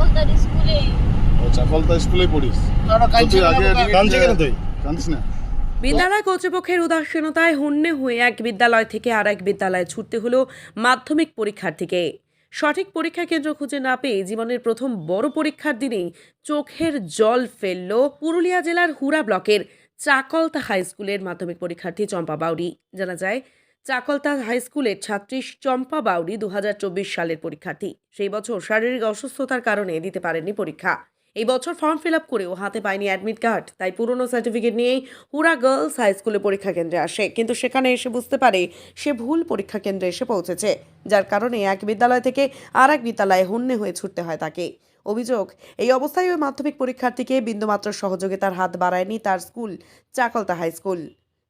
চাকলদার স্কুলে। ও চাকলতা স্কুলে পড়িস। তুই আগে কাঁদছি কেন তুই? কাঁদিস না। বিদ্যালয় কর্তৃপক্ষের উদাসীনতায় হন্যে হয়ে এক বিদ্যালয় থেকে আর এক বিদ্যালয়ে ছুটতে হলো মাধ্যমিক পরীক্ষার্থীকে সঠিক পরীক্ষা কেন্দ্র খুঁজে না পেয়ে জীবনের প্রথম বড় পরীক্ষার দিনেই চোখের জল ফেলল পুরুলিয়া জেলার হুরা ব্লকের চাকলতা হাই স্কুলের মাধ্যমিক পরীক্ষার্থী চম্পা বাউরি। জানা যায় চাকলতা হাই স্কুলের ছাত্রী চম্পা বাউরি দু সালের পরীক্ষার্থী। সেই বছর শারীরিক অসুস্থতার কারণে দিতে পারেননি পরীক্ষা। এই বছর ফর্ম ফিল আপ করেও হাতে পায়নি অ্যাডমিট কার্ড। তাই পুরনো সার্টিফিকেট নিয়েই হুরা গার্লস হাই স্কুলে পরীক্ষা কেন্দ্রে আসে। কিন্তু সেখানে এসে বুঝতে পারে সে ভুল পরীক্ষা কেন্দ্রে এসে পৌঁছেছে। যার কারণে এক বিদ্যালয় থেকে আর এক বিদ্যালয়ে হন্যে হয়ে ছুটতে হয় তাকে। অভিযোগ, এই অবস্থায় ওই মাধ্যমিক পরীক্ষার্থীকে বিন্দুমাত্র সহযোগিতার হাত বাড়ায়নি তার স্কুল, চাকলতা হাই স্কুল।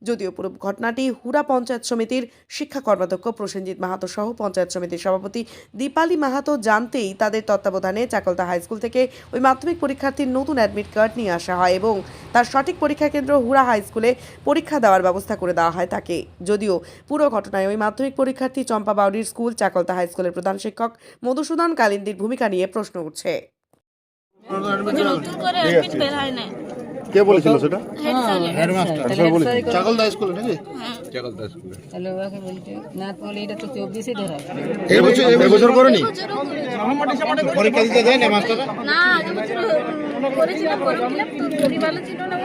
যদিও পুরো ঘটনাটি হুরা পঞ্চায়েত সমিতির শিক্ষা কর্মাধ্যক্ষ প্রসেনজিৎ মাহাতো সহ পঞ্চায়েত সমিতির সভাপতি দীপালি মাহাতো জানতেই তাদের তত্ত্বাবধানে চাকলতা হাইস্কুল থেকে ওই মাধ্যমিক পরীক্ষার্থীর নতুন অ্যাডমিট কার্ড নিয়ে আসা হয় এবং তার সঠিক পরীক্ষা কেন্দ্র হুরা হাই স্কুলে পরীক্ষা দেওয়ার ব্যবস্থা করে দেওয়া হয় তাকে। যদিও পুরো ঘটনায় ওই মাধ্যমিক পরীক্ষার্থী চম্পা বাউরির স্কুল চাকলতা হাইস্কুলের প্রধান শিক্ষক মধুসূদন কালিন্দির ভূমিকা নিয়ে প্রশ্ন উঠছে। নতুন করে অ্যাডমিট বের হয় না কে বলেছিল সেটা? বলেছিল চাকলতা স্কুলে নাকি? তাহলে ওকে বলছে না বলে এটা তো চব্বিশে ধরা এই বছর এই বছর করেনি? পরীক্ষা দিতে যায় না মাস্টার না বছর করেছিলাম করেছিলাম তো ভালো ছিল না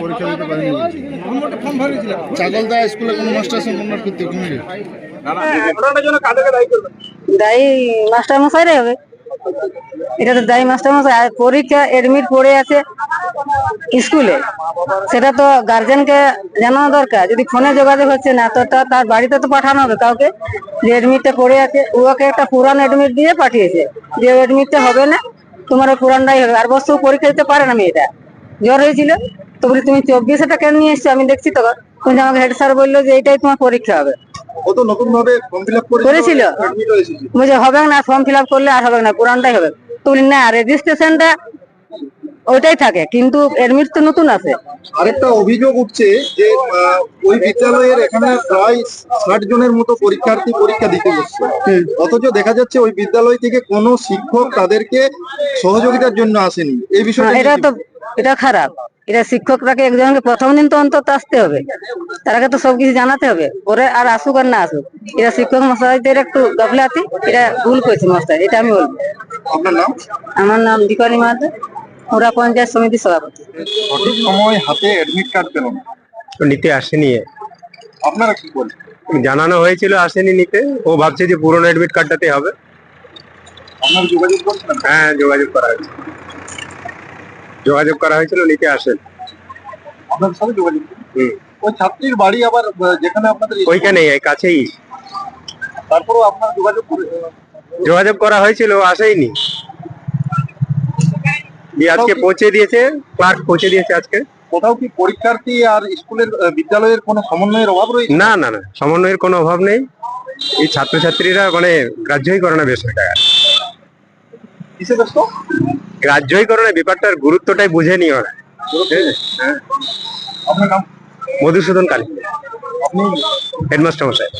পরীক্ষা দিতে পারেনি চাকলতা স্কুলে কোনো মাস্টার করতে কোনো দায়ী মাস্টার মশাইরে হবে। এটা তো দায়ী মাস্টার মশাই। আর পরীক্ষা এডমিট পড়ে আছে স্কুলে। সেটা তো গার্জেনকে জানানো দরকার। যদি ফোনে যোগাযোগ হচ্ছে না তো তার বাড়িতে তো পাঠানো হবে। কাউকে যে এডমিটটা পড়ে আছে। ওকে একটা পুরান এডমিট দিয়ে পাঠিয়েছে। যে এডমিটটা হবে না তোমার ওই পুরানটাই হবে। আর বছর পরীক্ষা দিতে পারে না মেয়েটা। জ্বর হয়েছিল। তো বলি তুমি চব্বিশে কেন নিয়ে এসছো? আমি দেখছি তো। কিন্তু আমাকে হেড স্যার বলল যে এইটাই তোমার পরীক্ষা হবে। ও তো নতুন ভাবে ফর্ম ফিল আপ করেছিল? বুঝে হবে না ফর্ম ফিল আপ করলে আর হবে না। পুরানটাই হবে। তো বলি না রেজিস্ট্রেশনটা ওইটাই থাকে কিন্তু এডমিট তো নতুন আছে। আরেকটা অভিযোগ উঠছে যে ওই বিদ্যালয়ের এখানে প্রায় ষাট জনের মতো পরীক্ষার্থী পরীক্ষা দিতে বসছে অথচ দেখা যাচ্ছে ওই বিদ্যালয় থেকে কোনো শিক্ষক তাদেরকে সহযোগিতার জন্য আসেনি। এই বিষয়টা হ্যাঁ, এটা তো এটা খারাপ। এটা শিক্ষকরাকে একজনকে প্রথম দিন তো অন্তত আসতে হবে। তারাকে তো সবকিছু জানাতে হবে। পরে আর আসুক আর না আসুক। এটা শিক্ষক মশাইদের একটু গাফলাতি এটা ভুল করেছে মশাই এটা আমি বলব। আপনার নাম? আমার নাম দীপালি মাহাতো। ওরা পঞ্চায়েত সমিতির সভাপতি। সঠিক সময় হাতে অ্যাডমিট কার্ড পেল না। তো নিতে আসেনি এ। আপনারা কি বলেন? জানানো হয়েছিল আসেনি নিতে। ও ভাবছে যে পুরনো অ্যাডমিট কার্ডটাতে হবে। আপনারা যোগাযোগ করছিলেন হ্যাঁ যোগাযোগ করা হয়েছে। যোগাযোগ করা হয়েছিল নিতে আসেন। আপনাদের সাথে যোগাযোগ করুন। হুম। ওই ছাত্রীর বাড়ি আবার আহ, যেখানে আপনাদের ওইখানেই এই কাছেই। তারপরেও আপনারা যোগাযোগ করে যোগাযোগ করা হয়েছিল ও আসেইনি। দিয়ে আজকে পৌঁছে দিয়েছে ক্লার্ক পৌঁছে দিয়েছে আজকে। কোথাও কি পরীক্ষার্থী আর স্কুলের বিদ্যালয়ের কোনো সমন্বয়ের অভাব রয়েছে? না না না সমন্বয়ের কোনো অভাব নেই। এই ছাত্রছাত্রীরা মানে গ্রাহ্যই করে না কিসে গ্রাহ্যই করে না ব্যাপারটার গুরুত্বটাই বুঝেনি ওরা। মধুসূদন কালী। আপনি? হেডমাস্টার মশাই।